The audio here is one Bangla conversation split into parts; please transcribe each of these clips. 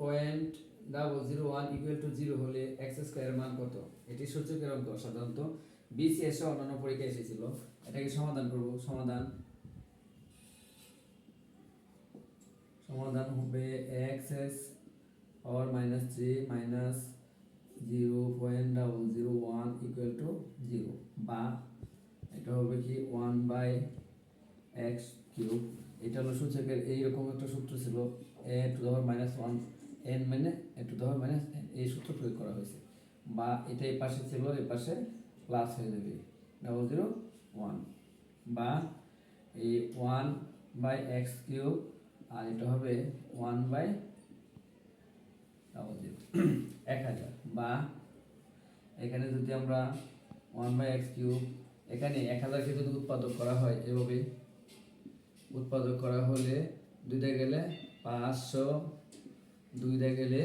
Point double zero one equal to zero হলে এক্স স্কোয়ারের মান কত? এটি সূচকের অঙ্ক সাধারণত। বিসিএস অন্যান্য পরীক্ষা এসেছিল। এটাকে সমাধান করব। সমাধান। সমাধান হবে power minus zero point double zero one equal to zero বা এটা হবে কি ওয়ান বাই এক্স কিউব এটা হলো সূচকের এইরকম একটা সূত্র ছিল, A to the power minus one N মানে এ টু দাওয়ার মাইনাস এই সূত্র প্রয়োগ করা হয়েছে। বা এটা এই পাশে ছিল, এই পাশে প্লাস হয়ে যাবে ডাবল জিরো ওয়ান বা এই ওয়ান বাই এক্স কিউব, আর এটা হবে ওয়ান বাই ডাবল জিরো এক হাজার। বা এখানে যদি আমরা ওয়ান বাই এক্স কিউব, এখানে এক হাজারকে যদি উৎপাদক করা হয় এভাবে উৎপাদক করা হলে দুইটা গেলে পাঁচশো দুইটা গেলে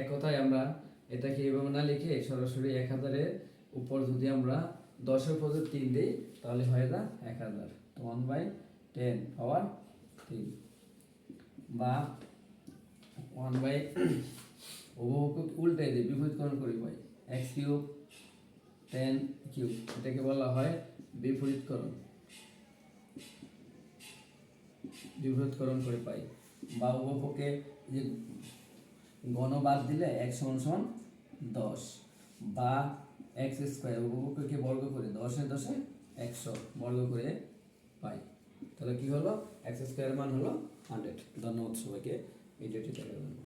এক কথায় আমরা এটাকে এভাবে না লিখে সরাসরি এক হাজারের উপর যদি আমরা দশের পদে তিন দিই, তাহলে হয়ে যা এক হাজার। ওয়ান বাই টেন পাওয়ার তিন বা ওয়ান বাই ওভাবে উল্টাই দিই, বিপরীতকরণ করি পাই এক্স কিউব টেন কিউব এটাকে বলা হয় বিপরীতকরণ। বিপরীতকরণ করে পাই। বা উভপক্ষে যে গণ বাদ দিলে এক সমান সমান দশ বা এক্স স্কোয়ার উভপক্ষকে বর্গ করে দশে দশে একশো বর্গ করে পাই। তাহলে কি হলো? এক্স স্কোয়ার মান হলো হান্ড্রেড। ধন্যবাদ সবাইকে। ভিডিওটি দেখার জন্য